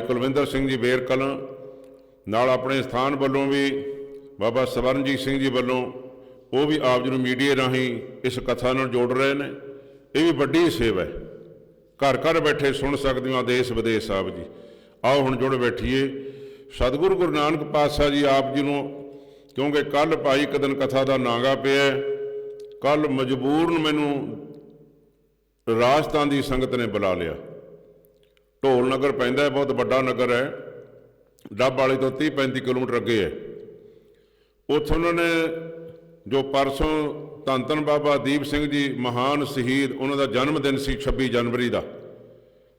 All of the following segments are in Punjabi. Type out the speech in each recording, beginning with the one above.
ਕੁਲਵਿੰਦਰ ਸਿੰਘ ਜੀ ਵੇਰ ਕਲਾਂ ਨਾਲ ਆਪਣੇ ਸਥਾਨ ਵੱਲੋਂ ਵੀ ਬਾਬਾ ਸਵਰਨਜੀਤ ਸਿੰਘ ਜੀ ਵੱਲੋਂ ਉਹ ਵੀ ਆਪ ਜੀ ਨੂੰ ਮੀਡੀਆ ਰਾਹੀਂ ਇਸ ਕਥਾ ਨਾਲ ਜੋੜ ਰਹੇ ਨੇ। ਇਹ ਵੀ ਵੱਡੀ ਸੇਵਾ ਹੈ। ਘਰ ਘਰ ਬੈਠੇ ਸੁਣ ਸਕਦੇ ਹੋ ਦੇਸ਼ ਵਿਦੇਸ਼ ਸਾਹਿਬ ਜੀ। ਆਓ ਹੁਣ ਜੁੜ ਬੈਠੀਏ। ਸਤਿਗੁਰੂ ਗੁਰੂ ਨਾਨਕ ਪਾਤਸ਼ਾਹ ਜੀ ਆਪ ਜੀ ਨੂੰ, ਕਿਉਂਕਿ ਕੱਲ ਭਾਈ ਕਦਨ ਕਥਾ ਦਾ ਨਾਗਾ ਪਿਆ ਕੱਲ ਮਜਬੂਰਨ ਮੈਨੂੰ ਰਾਜਸਥਾਨ ਦੀ ਸੰਗਤ ਨੇ ਬੁਲਾ ਲਿਆ। ਢੋਲ ਨਗਰ ਪੈਂਦਾ ਹੈ, ਬਹੁਤ ਵੱਡਾ ਨਗਰ ਹੈ। ਡੱਬ ਵਾਲੇ ਤੋਂ 30 35 ਕਿਲੋਮੀਟਰ ਅੱਗੇ ਹੈ। ਉੱਥੇ ਉਹਨਾਂ ਨੇ ਜੋ ਪਰਸੋਂ ਧੰਨ ਧੰਨ ਬਾਬਾ ਦੀਪ ਸਿੰਘ ਜੀ ਮਹਾਨ ਸ਼ਹੀਦ, ਉਹਨਾਂ ਦਾ ਜਨਮ ਦਿਨ ਸੀ 26 ਜਨਵਰੀ ਦਾ।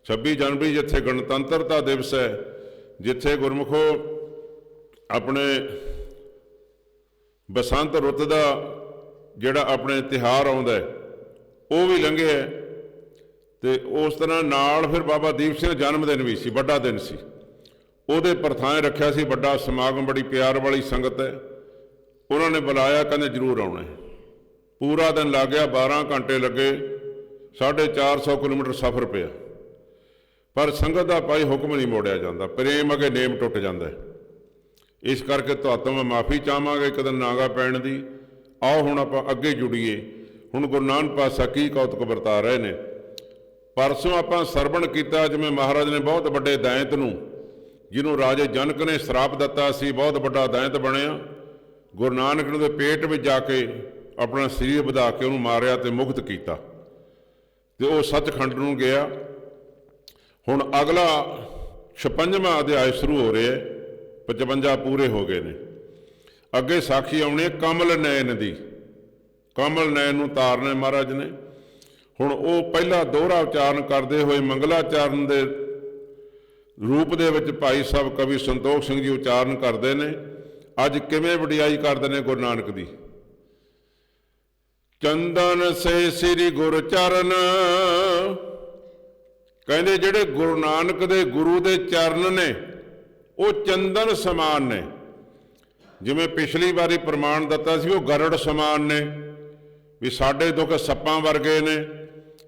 26 ਜਨਵਰੀ ਜਿੱਥੇ ਗਣਤੰਤਰਤਾ ਦਿਵਸ ਹੈ, ਜਿੱਥੇ ਗੁਰਮੁਖੋ ਆਪਣੇ ਬਸੰਤ ਰੁੱਤ ਦਾ ਜਿਹੜਾ ਆਪਣੇ ਤਿਹਾਰ ਆਉਂਦਾ ਉਹ ਵੀ ਲੰਘਿਆ ਤੇ ਉਸ ਤਰ੍ਹਾਂ ਨਾਲ ਫਿਰ ਬਾਬਾ ਦੀਪ ਸਿੰਘ ਦਾ ਜਨਮ ਦਿਨ ਵੀ ਸੀ, ਵੱਡਾ ਦਿਨ ਸੀ। ਉਹਦੇ ਪ੍ਰਥਾਏ ਰੱਖਿਆ ਸੀ ਵੱਡਾ ਸਮਾਗਮ, ਬੜੀ ਪਿਆਰ ਵਾਲੀ ਸੰਗਤ ਹੈ। ਉਹਨਾਂ ਨੇ ਬੁਲਾਇਆ, ਕਹਿੰਦੇ ਜਰੂਰ ਆਉਣਾ ਹੈ। ਪੂਰਾ ਦਿਨ ਲੱਗ ਗਿਆ 12 ਘੰਟੇ ਲੱਗੇ 450 ਕਿਲੋਮੀਟਰ ਸਫ਼ਰ ਪਿਆ। ਪਰ ਸੰਗਤ ਦਾ ਭਾਈ ਹੁਕਮ ਨਹੀਂ ਮੋੜਿਆ ਜਾਂਦਾ, ਪ੍ਰੇਮ ਅਗੇ ਨੇਮ ਟੁੱਟ ਜਾਂਦਾ ਇਸ ਕਰਕੇ ਤੁਹਾਤੋਂ ਮੈਂ ਮਾਫੀ ਚਾਹਾਂਗਾ, ਇੱਕ ਦਿਨ ਨਾਗਾ ਪੈਣ ਦੀ। ਆਓ ਹੁਣ ਆਪਾਂ ਅੱਗੇ ਜੁੜੀਏ। ਹੁਣ ਗੁਰੂ ਨਾਨਕ ਪਾਤਸ਼ਾਹ ਕੀ ਕੌਤਕ ਵਰਤਾ ਰਹੇ ਨੇ। ਪਰਸੋਂ ਆਪਾਂ ਸਰਵਣ ਕੀਤਾ, ਜਿਵੇਂ ਮਹਾਰਾਜ ਨੇ ਬਹੁਤ ਵੱਡੇ ਦਾਇਤ ਨੂੰ, ਜਿਹਨੂੰ ਰਾਜੇ ਜਨਕ ਨੇ ਸ਼ਰਾਪ ਦਿੱਤਾ ਸੀ, ਬਹੁਤ ਵੱਡਾ ਦੈਂਤ ਬਣਿਆ। ਗੁਰੂ ਨਾਨਕ ਨੇ ਉਹਦੇ ਪੇਟ ਵਿੱਚ ਜਾ ਕੇ ਆਪਣਾ ਸਰੀਰ ਵਧਾ ਕੇ ਉਹਨੂੰ ਮਾਰਿਆ ਤੇ ਮੁਕਤ ਕੀਤਾ। ਤੇ ਉਹ ਸੱਚਖੰਡ ਨੂੰ ਗਿਆ। ਹੁਣ ਅਗਲਾ 56ਵਾਂ ਅਧਿਆਇ ਸ਼ੁਰੂ ਹੋ ਰਿਹਾ ਹੈ। 55 ਪੂਰੇ ਹੋ ਗਏ ਨੇ। ਅੱਗੇ ਸਾਖੀ ਆਉਣੀ ਹੈ, ਕਮਲ ਨੈਣ ਦੀ। ਕਮਲ ਨੈਣ ਨੂੰ ਤਾਰਨੇ ਮਹਾਰਾਜ ਨੇ। ਹੁਣ ਉਹ ਪਹਿਲਾ ਦੋਹਰਾ ਉਚਾਰਨ ਕਰਦੇ ਹੋਏ ਮੰਗਲਾਚਰਨ ਦੇ ਰੂਪ ਦੇ ਵਿੱਚ ਭਾਈ ਸਾਹਿਬ ਕਵੀ ਸੰਤੋਖ ਸਿੰਘ ਜੀ ਉਚਾਰਨ ਕਰਦੇ ਨੇ। ਅੱਜ ਕਿਵੇਂ ਵਡਿਆਈ ਕਰਦੇ ਨੇ ਗੁਰੂ ਨਾਨਕ ਦੀ? ਚੰਦਨ ਸੇ ਸ੍ਰੀ ਗੁਰ ਚਰਨ। ਕਹਿੰਦੇ ਜਿਹੜੇ ਗੁਰੂ ਨਾਨਕ ਦੇ ਗੁਰੂ ਦੇ ਚਰਨ ਨੇ, ਉਹ ਚੰਦਨ ਸਮਾਨ ਨੇ। ਜਿਵੇਂ ਪਿਛਲੀ ਵਾਰੀ ਪ੍ਰਮਾਣ ਦਿੱਤਾ ਸੀ, ਉਹ ਗਰੜ ਸਮਾਨ ਨੇ। ਵੀ ਸਾਡੇ ਦੁੱਖ ਸੱਪਾਂ ਵਰਗੇ ਨੇ।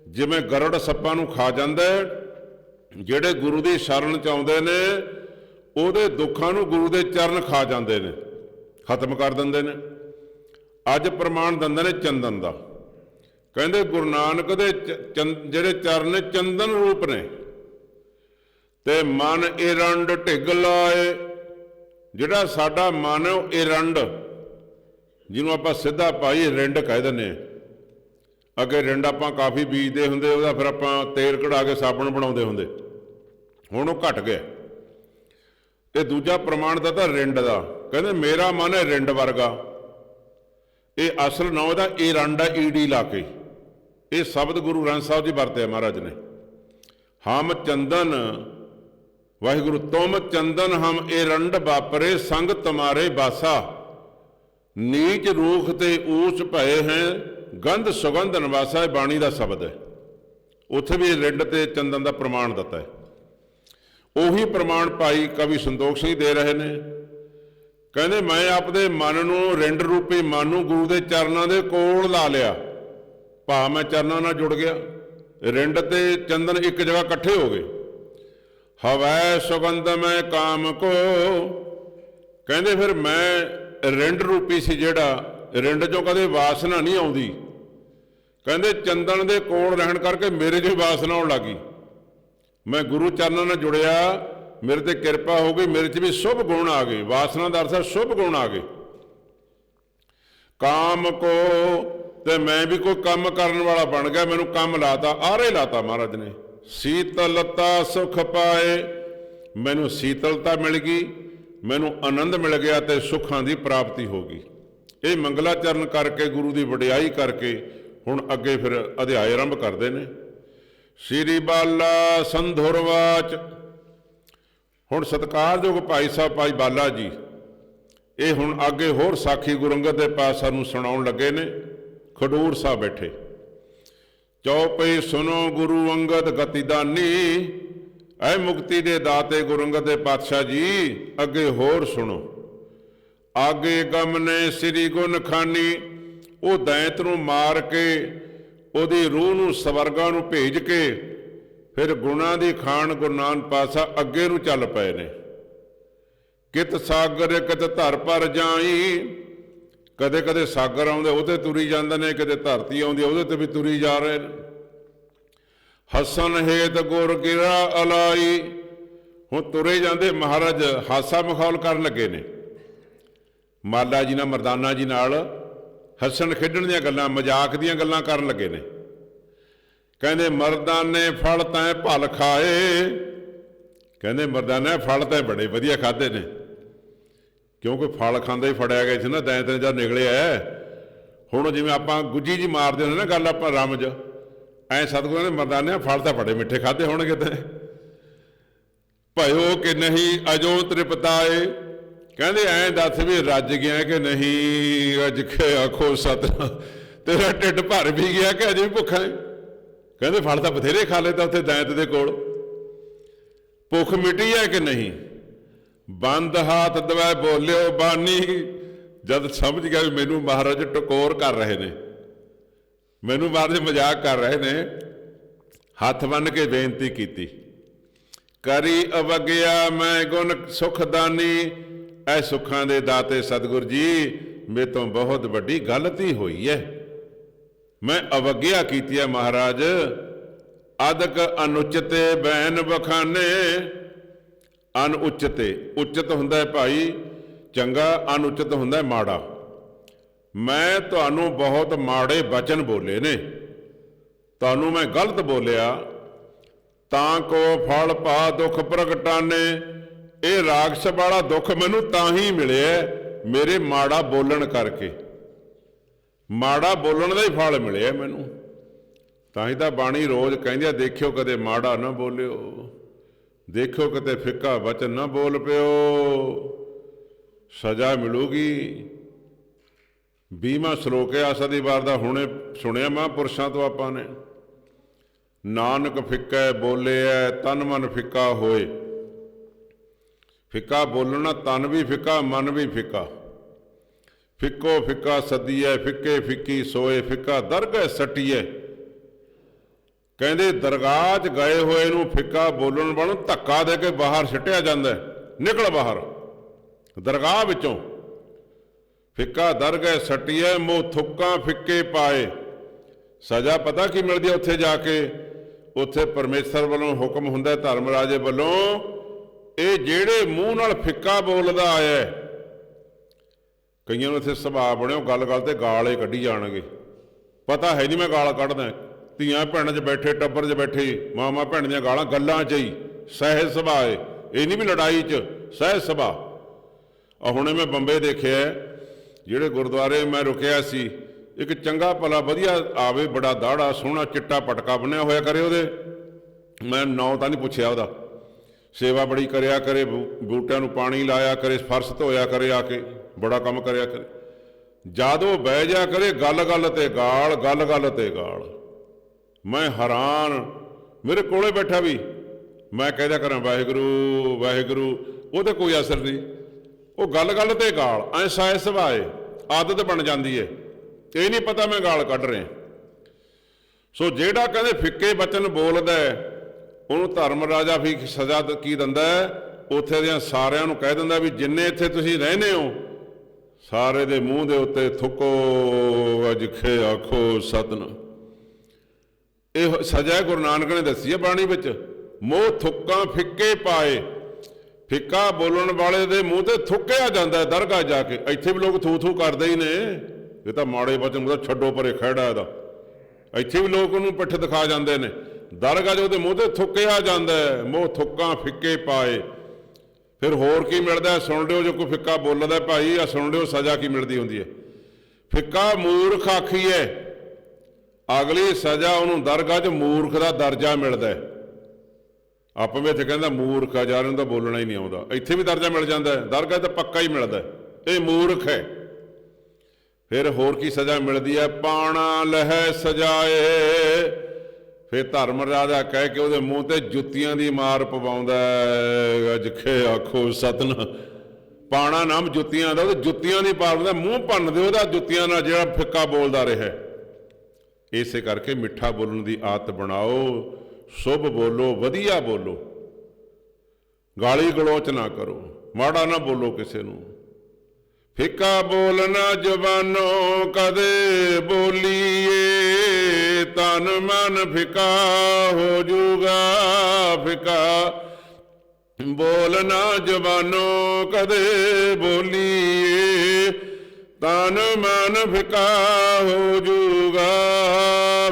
ਜਿਵੇਂ ਗਰੜ ਸੱਪਾਂ ਨੂੰ ਖਾ ਜਾਂਦਾ ਜਿਹੜੇ ਗੁਰੂ ਦੀ ਸ਼ਰਨ ਚ ਆਉਂਦੇ ਨੇ, ਉਹਦੇ ਦੁੱਖਾਂ ਨੂੰ ਗੁਰੂ ਦੇ ਚਰਨ ਖਾ ਜਾਂਦੇ ਨੇ, ਖਤਮ ਕਰ ਦਿੰਦੇ ਨੇ। ਅੱਜ ਪ੍ਰਮਾਣ ਦਿੰਦੇ ਨੇ ਚੰਦਨ ਦਾ। ਕਹਿੰਦੇ ਗੁਰੂ ਨਾਨਕ ਦੇ ਚ- ਜਿਹੜੇ ਚਰਨ ਨੇ ਚੰਦਨ ਰੂਪ ਨੇ, ਤੇ ਮਨ ਇਰੰਡ ਢਿੱਗ ਲਾਏ। ਜਿਹੜਾ ਸਾਡਾ ਮਨ ਹੈ ਉਹ ਇਰੰਡ ਜਿਹਨੂੰ ਆਪਾਂ ਸਿੱਧਾ ਪਾਈ ਰਿੰਡ ਕਹਿ ਦਿੰਦੇ ਹਾਂ। ਅੱਗੇ ਰਿੰਡ ਆਪਾਂ ਕਾਫੀ ਬੀਜਦੇ ਹੁੰਦੇ, ਉਹਦਾ ਫਿਰ ਆਪਾਂ ਤੇਲ ਕਢਾ ਕੇ ਸਾਬਣ ਬਣਾਉਂਦੇ ਹੁੰਦੇ। ਹੁਣ ਉਹ ਘਟ ਗਿਆ। ਇਹ ਦੂਜਾ ਪ੍ਰਮਾਣ ਦਾ ਤਾਂ ਰਿੰਡ ਦਾ। ਕਹਿੰਦੇ ਮੇਰਾ ਮਨ ਹੈ ਰਿੰਡ ਵਰਗਾ। ਇਹ ਅਸਲ ਨਾਂ ਦਾ ਇਹ ਰੰਡ ਹੈ ਈਡੀ ਲਾ ਕੇ। ਇਹ ਸ਼ਬਦ ਗੁਰੂ ਗ੍ਰੰਥ ਸਾਹਿਬ ਜੀ ਵਰਤਿਆ ਮਹਾਰਾਜ ਨੇ। ਹਮ ਚੰਦਨ, ਵਾਹਿਗੁਰੂ, ਤੁਮ ਚੰਦਨ ਹਮ ਏਰੰਡ ਰੰਡ ਵਾਪਰੇ, ਸੰਗ ਤੁਮਾਰੇ ਬਾਸਾ। ਨੀਚ ਰੂਖ ਤੇ ਊਚ ਭਏ ਹੈ ਗੰਧ ਸੁਗੰਧ ਨਿਵਾਸਾ ਇਹ ਬਾਣੀ ਦਾ ਸ਼ਬਦ ਹੈ। ਉੱਥੇ ਵੀ ਰਿੰਡ ਤੇ ਚੰਦਨ ਦਾ ਪ੍ਰਮਾਣ ਦਿੱਤਾ ਹੈ। ਉਹੀ ਪ੍ਰਮਾਣ ਭਾਈ ਕਵੀ ਸੰਤੋਖ ਸਿੰਘ ਦੇ ਰਹੇ ਨੇ। ਕਹਿੰਦੇ, ਮੈਂ ਆਪਦੇ ਮਨ ਨੂੰ ਰਿੰਡ ਰੂਪੀ ਮਨ ਨੂੰ ਗੁਰੂ ਦੇ ਚਰਨਾਂ ਦੇ ਕੋਲ ਲਾ ਲਿਆ। ਭਾ ਮੈਂ ਚਰਨਾਂ ਨਾਲ ਜੁੜ ਗਿਆ। ਰਿੰਡ ਤੇ ਚੰਦਨ ਇੱਕ ਜਗ੍ਹਾ ਇਕੱਠੇ ਹੋ ਗਏ। ਹਵੈ ਸੁਗੰਧ ਮੈਂ ਕਾਮ ਕੋ। ਕਹਿੰਦੇ, ਫਿਰ ਮੈਂ ਰਿੰਡ ਰੂਪੀ ਸੀ ਜਿਹੜਾ ਰਿੰਡ ਚੋਂ ਕਦੇ ਵਾਸਨਾ ਨਹੀਂ ਆਉਂਦੀ। ਕਹਿੰਦੇ, ਚੰਦਨ ਦੇ ਕੋਲ ਰਹਿਣ ਕਰਕੇ ਮੇਰੇ 'ਚ ਵੀ ਵਾਸਨਾ ਆਉਣ ਲੱਗੀ। ਮੈਂ ਗੁਰੂ ਚਰਨਾਂ ਨਾਲ ਜੁੜਿਆ, ਮੇਰੇ ਤੇ ਕਿਰਪਾ ਹੋ ਗਈ, ਮੇਰੇ 'ਚ ਵੀ ਸ਼ੁਭ ਗੁਣ ਆ ਗਏ। ਵਾਸਨਾ ਦਾ ਅਰਥ ਹੈ ਸ਼ੁਭ ਗੁਣ ਆ ਗਏ। ਕਾਮ ਕੋ ਤੇ ਮੈਂ ਵੀ ਕੋਈ ਕੰਮ ਕਰਨ ਵਾਲਾ ਬਣ ਗਿਆ, ਮੈਨੂੰ ਕੰਮ ਲਾਤਾ, ਆਰੇ ਲਾਤਾ ਮਹਾਰਾਜ ਨੇ। ਸੀਤਲਤਾ ਸੁਖ ਪਾਏ, ਮੈਨੂੰ ਸੀਤਲਤਾ ਮਿਲ ਗਈ, ਮੈਨੂੰ ਆਨੰਦ ਮਿਲ ਗਿਆ ਤੇ ਸੁੱਖਾਂ ਦੀ ਪ੍ਰਾਪਤੀ ਹੋ ਗਈ। ਇਹ ਮੰਗਲਾਚਰਨ ਕਰਕੇ, ਗੁਰੂ ਦੀ ਵਡਿਆਈ ਕਰਕੇ ਹੁਣ ਅੱਗੇ ਫਿਰ ਅਧਿਆਇ ਆਰੰਭ ਕਰਦੇ ਨੇ। ਸ੍ਰੀ ਬਾਲਾ ਸੰਧੁਰਵਾਚ ਹੁਣ ਸਤਿਕਾਰਯੋਗ ਭਾਈ ਸਾਹਿਬ, ਭਾਈ ਬਾਲਾ ਜੀ, ਇਹ ਹੁਣ ਅੱਗੇ ਹੋਰ ਸਾਖੀ ਗੁਰੰਗਤ ਦੇ ਪਾਸ ਸਾਨੂੰ ਸੁਣਾਉਣ ਲੱਗੇ ਨੇ। ਖਡੂਰ ਸਾਹਿਬ ਬੈਠੇ। ਚੌਪਈ ਸੁਨੋ ਗੁਰੂ ਅੰਗਦ ਗਤੀਦਾਨੀ, ਐ ਮੁਕਤੀ ਦੇ ਦਾਤੇ ਗੁਰੂ ਅੰਗਦ ਦੇ ਪਾਤਸ਼ਾਹ ਜੀ, ਅੱਗੇ ਹੋਰ ਸੁਣੋ। ਆਗੇ ਗਮ ਨੇ ਸ੍ਰੀ ਗੁਣ ਖਾਨੀ ਉਹ ਦੈਂਤ ਨੂੰ ਮਾਰ ਕੇ, ਉਹਦੀ ਰੂਹ ਨੂੰ ਸਵਰਗਾਂ ਨੂੰ ਭੇਜ ਕੇ, ਫਿਰ ਗੁਣਾ ਦੀ ਖਾਨ ਗੁਰੂ ਨਾਨਕ ਪਾਸਾ ਅੱਗੇ ਨੂੰ ਚੱਲ ਪਏ ਨੇ। ਕਿਤ ਸਾਗਰ, ਕਿਤ ਧਰ ਪਰ ਜਾਈ ਕਦੇ ਕਦੇ ਸਾਗਰ ਆਉਂਦੇ, ਉਹਦੇ ਤੁਰੀ ਜਾਂਦੇ ਨੇ ਕਦੇ ਧਰਤੀ ਆਉਂਦੀ, ਉਹਦੇ ਤੇ ਵੀ ਤੁਰੀ ਜਾ ਰਹੇ ਨੇ। ਹਸਨ ਹੇਤ ਗੁਰ ਗਿਰਾ ਅਲਾਈ, ਹੁਣ ਤੁਰੇ ਜਾਂਦੇ ਮਹਾਰਾਜ ਹਾਸਾ ਮਖੌਲ ਕਰਨ ਲੱਗੇ ਨੇ। ਮਾਲਾ ਜੀ ਨਾਲ, ਮਰਦਾਨਾ ਜੀ ਨਾਲ ਹੱਸਣ ਖੇਡਣ ਦੀਆਂ ਗੱਲਾਂ, ਮਜ਼ਾਕ ਦੀਆਂ ਗੱਲਾਂ ਕਰਨ ਲੱਗੇ ਨੇ। ਕਹਿੰਦੇ, ਮਰਦਾਨੇ ਫਲ ਤੈਂ ਭਲ ਖਾਏ। ਕਹਿੰਦੇ, ਮਰਦਾਨੇ ਫਲ ਤਾਂ ਬੜੇ ਵਧੀਆ ਖਾਦੇ ਨੇ। ਕਿਉਂਕਿ ਫਲ ਖਾਂਦਾ ਹੀ ਫੜਿਆ ਗਿਆ ਸੀ ਨਾ, ਦੈਂ ਤੇ ਜਦ ਨਿਕਲਿਆ ਹੁਣ ਜਿਵੇਂ ਆਪਾਂ ਗੁੱਜੀ ਜੀ ਮਾਰਦੇ ਹੁੰਦੇ ਨਾ, ਗੱਲ ਆਪਾਂ ਰਮਜ ਐ ਸਤਿਗੁਰਾਂ ਨੇ ਮਰਦਾਨੇ ਫਲ ਤਾਂ ਬੜੇ ਮਿੱਠੇ ਖਾਦੇ ਹੋਣਗੇ ਤੇ। ਭਇਓ ਕਿ ਨਹੀਂ, ਅਜੋ ਤ੍ਰਿਪਤਾਏ। ਕਹਿੰਦੇ ਐਂ ਦੱਸ ਵੀ ਰੱਜ ਗਿਆ ਕਿ ਨਹੀਂ? ਅੱਜ ਖੇ ਆਖੋ ਸਤ ਤੇਰਾ ਢਿੱਡ ਭਰ ਵੀ ਗਿਆ ਕਿ ਅਜੇ ਵੀ ਭੁੱਖਾ ਹੈ? ਕਹਿੰਦੇ ਫਲ ਤਾਂ ਬਥੇਰੇ ਖਾ ਲਏ ਤਾਂ ਉੱਥੇ ਦੈਂਤ ਦੇ ਕੋਲ। ਭੁੱਖ ਮਿਟੀ ਹੈ ਕਿ ਨਹੀਂ? ਬੰਦ ਹੱਥ ਦਵੈ ਬੋਲਿਓ ਬਾਨੀ। ਜਦ ਸਮਝ ਗਿਆ ਵੀ ਮੈਨੂੰ ਮਹਾਰਾਜ ਟਕੋਰ ਕਰ ਰਹੇ ਨੇ। ਮੈਨੂੰ ਮਹਾਰਾਜ ਮਜ਼ਾਕ ਕਰ ਰਹੇ ਨੇ। ਹੱਥ ਬੰਨ ਕੇ ਬੇਨਤੀ ਕੀਤੀ। ਕਰੀ ਅਵਗਿਆ ਮੈਂ ਗੁਣ ਸੁਖਦਾਨੀ। ਐ ਸੁੱਖਾਂ ਦੇ ਦਾਤੇ ਸਤਿਗੁਰ ਜੀ, ਮੇ ਤੋਂ ਬਹੁਤ ਵੱਡੀ ਗਲਤੀ ਹੋਈ ਹੈ ਮੈਂ ਅਵਗਿਆ ਕੀਤੀ ਹੈ ਮਹਾਰਾਜ, ਅਦਕ ਅਨੁਚਤੇ ਬੈਨ ਬਖਾਨੇ ਅਨੁਚਤੇ ਉਚਿਤ ਹੁੰਦਾ ਹੈ ਭਾਈ, ਚੰਗਾ ਅਨੁਚਿਤ ਹੁੰਦਾ ਹੈ ਮਾੜਾ। ਮੈਂ ਤੁਹਾਨੂੰ ਬਹੁਤ ਮਾੜੇ ਬਚਨ ਬੋਲੇ ਨੇ। ਤੁਹਾਨੂੰ ਮੈਂ ਗਲਤ ਬੋਲਿਆ, ਤਾਂ ਕੋ ਫਲ ਪਾ ਦੁੱਖ ਪ੍ਰਗਟਾਨੇ। ਇਹ ਰਾਖਸ਼ ਵਾਲਾ ਦੁੱਖ ਮੈਨੂੰ ਤਾਂ ਹੀ ਮਿਲਿਆ ਮੇਰੇ ਮਾੜਾ ਬੋਲਣ ਕਰਕੇ। ਮਾੜਾ ਬੋਲਣ ਦਾ ਹੀ ਫਲ ਮਿਲਿਆ ਮੈਨੂੰ। ਤਾਂ ਹੀ ਤਾਂ ਬਾਣੀ ਰੋਜ਼ ਕਹਿੰਦੀ ਆ, ਦੇਖਿਓ ਕਦੇ ਮਾੜਾ ਨਾ ਬੋਲਿਓ, ਦੇਖਿਓ ਕਿਤੇ ਫਿੱਕਾ ਵਚਨ ਨਾ ਬੋਲ ਪਿਓ। ਸਜ਼ਾ ਮਿਲੂਗੀ। 20ਵਾਂ ਸ਼ਲੋਕ ਹੈ, ਆਸਾ ਦੀ ਵਾਰ ਦਾ ਹੁਣੇ ਸੁਣਿਆ ਮਹਾਂਪੁਰਸ਼ਾਂ ਤੋਂ ਆਪਾਂ ਨੇ। ਨਾਨਕ ਫਿੱਕਾ ਬੋਲੇ ਬੋਲਿਆ ਤਨ ਮਨ ਫਿੱਕਾ ਹੋਏ। ਫਿੱਕਾ ਬੋਲਣਾ ਤਨ ਵੀ ਫਿੱਕਾ, ਮਨ ਵੀ ਫਿੱਕਾ। ਫਿੱਕੋ ਫਿੱਕਾ ਸਦੀਐ, ਫਿੱਕੇ ਫਿੱਕੀ ਸੋਏ, ਫਿੱਕਾ ਦਰਗਹਿ ਸਟੀਐ। ਕਹਿੰਦੇ, ਦਰਗਾਹ 'ਚ ਗਏ ਹੋਏ ਨੂੰ ਫਿੱਕਾ ਬੋਲਣ ਵਾਲੋਂ ਧੱਕਾ ਦੇ ਕੇ ਬਾਹਰ ਸਿੱਟਿਆ ਜਾਂਦਾ ਨਿਕਲ ਬਾਹਰ। ਦਰਗਾਹ ਵਿੱਚੋਂ ਫਿੱਕਾ ਦਰਗਹਿ ਸਟੀਐ ਮੋ ਥੁੱਕਾਂ ਫਿੱਕੇ ਪਾਏ। ਸਜ਼ਾ ਪਤਾ ਕੀ ਮਿਲਦੀ ਹੈ ਉੱਥੇ ਜਾ ਕੇ? ਉੱਥੇ ਪਰਮੇਸ਼ਰ ਵੱਲੋਂ ਹੁਕਮ ਹੁੰਦਾ ਧਰਮ ਰਾਜੇ ਵੱਲੋਂ ਇਹ ਜਿਹੜੇ ਮੂੰਹ ਨਾਲ ਫਿੱਕਾ ਬੋਲਦਾ ਆਇਆ ਕਈਆਂ ਨੂੰ ਇੱਥੇ ਸੁਭਾਅ ਬਣਿਓ, ਗੱਲ-ਗੱਲ ਤੇ ਗਾਲੇ ਕੱਢੀ ਜਾਣਗੇ। ਪਤਾ ਹੈ ਨਹੀਂ ਮੈਂ ਗਾਲ ਕੱਢਦਾ, ਧੀਆਂ ਭੈਣਾਂ 'ਚ ਬੈਠੇ, ਟੱਬਰ 'ਚ ਬੈਠੇ ਮਾਮਾ ਭੈਣ ਦੀਆਂ ਗਾਲਾਂ ਗੱਲਾਂ 'ਚ ਹੀ, ਸਹਿਜ ਸੁਭਾਅ ਹੈ ਇਹ ਨਹੀਂ ਵੀ ਲੜਾਈ 'ਚ, ਸਹਿਜ ਸੁਭਾਅ। ਆ ਹੁਣੇ ਮੈਂ ਬੰਬੇ ਦੇਖਿਆ ਜਿਹੜੇ ਗੁਰਦੁਆਰੇ ਮੈਂ ਰੁਕਿਆ ਸੀ, ਇੱਕ ਚੰਗਾ ਭਲਾ ਵਧੀਆ ਆਵੇ, ਬੜਾ ਦਾੜਾ ਸੋਹਣਾ ਚਿੱਟਾ ਪਟਕਾ ਬੰਨਿਆ ਹੋਇਆ ਕਰੇ ਉਹਦੇ। ਮੈਂ ਨਾਂ ਤਾਂ ਨਹੀਂ ਪੁੱਛਿਆ ਉਹਦਾ। ਸੇਵਾ ਬੜੀ ਕਰਿਆ ਕਰੇ ਬੂ- ਬੂਟਿਆਂ ਨੂੰ ਪਾਣੀ ਲਾਇਆ ਕਰੇ ਫਰਸ਼ ਧੋਇਆ ਕਰੇ ਆ ਕੇ ਬੜਾ ਕੰਮ ਕਰਿਆ ਕਰੇ। ਜਦ ਉਹ ਬਹਿ ਜਾ ਕਰੇ ਗੱਲ ਗੱਲ ਤੇ ਗਾਲ ਗੱਲ ਗੱਲ ਤੇ ਗਾਲ। ਮੈਂ ਹੈਰਾਨ ਮੇਰੇ ਕੋਲੇ ਬੈਠਾ ਵੀ ਮੈਂ ਕਹਿਦਾ ਕਰਾਂ ਵਾਹਿਗੁਰੂ ਵਾਹਿਗੁਰੂ ਉਹਦੇ ਕੋਈ ਅਸਰ ਨਹੀਂ। ਉਹ ਗੱਲ ਗੱਲ ਤੇ ਗਾਲ ਐ ਸਾਇ ਸੁਭਾਏ ਆਦਤ ਬਣ ਜਾਂਦੀ ਏ। ਇਹ ਨਹੀਂ ਪਤਾ ਮੈਂ ਗਾਲ ਕੱਢ ਰਿਹਾ। ਸੋ ਜਿਹੜਾ ਕਹਿੰਦੇ ਫਿੱਕੇ ਬਚਨ ਬੋਲਦਾ ਹੈ, ਉਹਨੂੰ ਧਰਮ ਰਾਜਾ ਵੀ ਸਜ਼ਾ ਕੀ ਦਿੰਦਾ ਹੈ? ਉੱਥੇ ਦੇ ਸਾਰਿਆਂ ਨੂੰ ਕਹਿ ਦਿੰਦਾ ਵੀ ਜਿੰਨੇ ਇੱਥੇ ਤੁਸੀਂ ਰਹਿੰਦੇ ਹੋ, ਸਾਰੇ ਦੇ ਮੂੰਹ ਦੇ ਉੱਤੇ ਥੁੱਕੋ, ਅਜਖੇ ਆਖੋ ਸਤਨ ਇਹ ਸਜ਼ਾ ਗੁਰੂ ਨਾਨਕ ਨੇ ਦੱਸੀ ਹੈ ਬਾਣੀ ਵਿੱਚ। ਮੋਹ ਥੁੱਕਾਂ ਫਿੱਕੇ ਪਾਏ। ਫਿੱਕਾ ਬੋਲਣ ਵਾਲੇ ਦੇ ਮੂੰਹ ਤੇ ਥੁੱਕਿਆ ਜਾਂਦਾ ਦਰਗਾਹ ਜਾ ਕੇ। ਇੱਥੇ ਵੀ ਲੋਕ ਥੂ ਥੂ ਕਰਦੇ ਹੀ ਨੇ। ਇਹ ਤਾਂ ਮਾੜੇ ਬਚਨ ਉਹਦਾ ਛੱਡੋ ਪਰੇ ਖੜਾ ਇਹਦਾ। ਇੱਥੇ ਵੀ ਲੋਕ ਉਹਨੂੰ ਪਿੱਠ ਦਿਖਾ ਜਾਂਦੇ ਨੇ। ਦਰਗਾਹ 'ਚ ਉਹਦੇ ਮੂੰਹ ਤੇ ਥੁੱਕਿਆ ਜਾਂਦਾ ਹੈ, ਮੋਹ ਥੁੱਕਾਂ ਫਿੱਕੇ ਪਾਏ। ਫਿਰ ਹੋਰ ਕੀ ਮਿਲਦਾ ਸੁਣ ਲਿਓ, ਜੋ ਕੋਈ ਫਿੱਕਾ ਬੋਲਦਾ ਭਾਈ ਆ ਸੁਣ ਲਿਓ, ਸਜ਼ਾ ਕੀ ਮਿਲਦੀ ਹੁੰਦੀ ਹੈ? ਫਿੱਕਾ ਮੂਰਖ ਆਖੀਏ ਅਗਲੀ ਸਜ਼ਾ ਉਹਨੂੰ ਦਰਗਾਹ 'ਚ ਮੂਰਖ ਦਾ ਦਰਜਾ ਮਿਲਦਾ ਆਪਾਂ ਵੀ ਇੱਥੇ ਕਹਿੰਦਾ, ਮੂਰਖ ਆ, ਯਾਰ ਇਹਨੂੰ ਤਾਂ ਬੋਲਣਾ ਹੀ ਨਹੀਂ ਆਉਂਦਾ। ਇੱਥੇ ਵੀ ਦਰਜਾ ਮਿਲ ਜਾਂਦਾ ਹੈ, ਦਰਗਾਹ ਤਾਂ ਪੱਕਾ ਹੀ ਮਿਲਦਾ ਇਹ ਮੂਰਖ ਹੈ। ਫਿਰ ਹੋਰ ਕੀ ਸਜ਼ਾ ਮਿਲਦੀ ਹੈ? ਪਾਣਾ ਲਹਿ ਸਜਾਏ ਫਿਰ ਧਰਮ ਰਾਜਾ ਕਹਿ ਕੇ ਉਹਦੇ ਮੂੰਹ ਤੇ ਜੁੱਤੀਆਂ ਦੀ ਮਾਰ ਪਵਾਉਂਦਾ ਹੈ। ਆਖੋ ਸਤਨ। ਪਾਣਾ ਨਾਮ ਜੁੱਤੀਆਂ ਦਾ ਉਹਦੇ ਜੁੱਤੀਆਂ ਦੀ ਪਾਉਂਦਾ ਮੂੰਹ ਭੰਨ ਦੇ ਉਹਦਾ ਜੁੱਤੀਆਂ ਨਾਲ ਜਿਹੜਾ ਫਿੱਕਾ ਬੋਲਦਾ ਰਿਹਾ ਇਸੇ ਕਰਕੇ ਮਿੱਠਾ ਬੋਲਣ ਦੀ ਆਦਤ ਬਣਾਓ, ਸ਼ੁਭ ਬੋਲੋ, ਵਧੀਆ ਬੋਲੋ। ਗਾਲੀ ਗਲੋਚ ਨਾ ਕਰੋ, ਮਾੜਾ ਨਾ ਬੋਲੋ ਕਿਸੇ ਨੂੰ। ਫਿੱਕਾ ਬੋਲਣਾ ਜ਼ਬਾਨੋ ਕਦੇ ਬੋਲੀਏ। ਤਨ ਮਨ ਫਿੱਕਾ ਹੋ ਜੂਗਾ, ਫਿੱਕਾ ਬੋਲਣਾ ਜ਼ਬਾਨੋ ਕਦੇ ਬੋਲੀਏ। ਤਨ ਮਨ ਫਿੱਕਾ ਹੋ ਜੂਗਾ,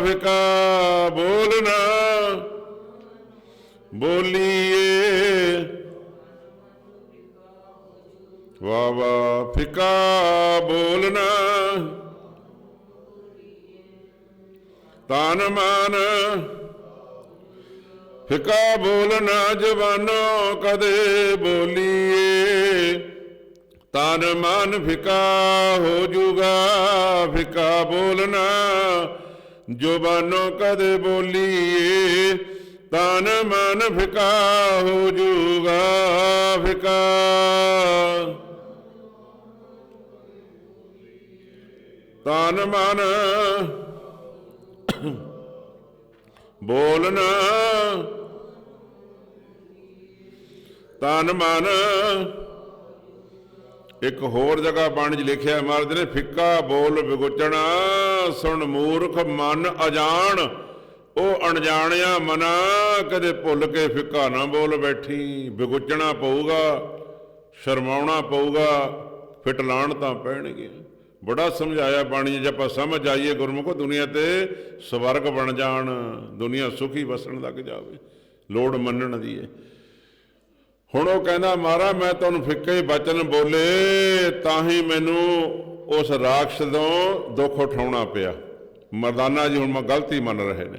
ਫਿੱਕਾ ਬੋਲਣਾ ਬੋਲੀਏ। ਵਾ ਫਿਕਾ ਬੋਲਣਾ। ਤਨ ਮਨ ਫਿੱਕਾ ਬੋਲਣਾ ਜਵਾਨੋ, ਕਦੇ ਬੋਲੀਏ। ਤਨ ਮਨ ਫਿਕਾ ਹੋ ਜੂਗਾ, ਫਿੱਕਾ ਬੋਲਣਾ ਜਵਾਨੋ, ਕਦੇ ਬੋਲੀਏ। ਤਨ ਮਨ ਫਿਕਾ ਹੋ ਜੂਗਾ, ਫਿੱਕਾ ਤਨ ਮਨ। ਬੋਲਣਾ। ਤਨ ਮਨ। ਇੱਕ ਹੋਰ ਜਗ੍ਹਾ ਬਾਣੀ 'ਚ ਲਿਖਿਆ ਮਹਾਰਾਜ ਨੇ, ਫਿੱਕਾ ਬੋਲ ਵਿਗੁਚਣਾ, ਸੁਣ ਮੂਰਖ ਮਨ ਅਜਾਣ। ਉਹ ਅਣਜਾਣਿਆ ਮਨਾ, ਕਦੇ ਭੁੱਲ ਕੇ ਫਿੱਕਾ ਨਾ ਬੋਲ ਬੈਠੀ। ਵਿਗੁਚਣਾ ਪਊਗਾ, ਸ਼ਰਮਾਉਣਾ ਪਊਗਾ, ਫਿਟ ਲਾਣ ਤਾਂ ਪੈਣਗੇ। ਬੜਾ ਸਮਝਾਇਆ ਬਾਣੀ ਜੇ ਆਪਾਂ ਸਮਝ ਆਈਏ ਗੁਰਮੁਖੋ ਦੁਨੀਆ ਤੇ, ਸਵਰਗ ਬਣ ਜਾਣ, ਦੁਨੀਆ ਸੁਖੀ ਵਸਣ ਲੱਗ ਜਾਵੇ। ਲੋੜ ਮੰਨਣ ਦੀ ਹੈ ਹੁਣ ਉਹ ਕਹਿੰਦਾ ਮਹਾਰਾ ਮੈਂ ਤੁਹਾਨੂੰ ਫਿੱਕੇ ਬਚਨ ਬੋਲੇ, ਤਾਂ ਹੀ ਮੈਨੂੰ ਉਸ ਰਾਖਸ਼ ਤੋਂ ਦੁੱਖ ਉਠਾਉਣਾ ਪਿਆ। ਮਰਦਾਨਾ ਜੀ ਹੁਣ ਮੈਂ ਗਲਤੀ ਮੰਨ ਰਹੇ ਨੇ।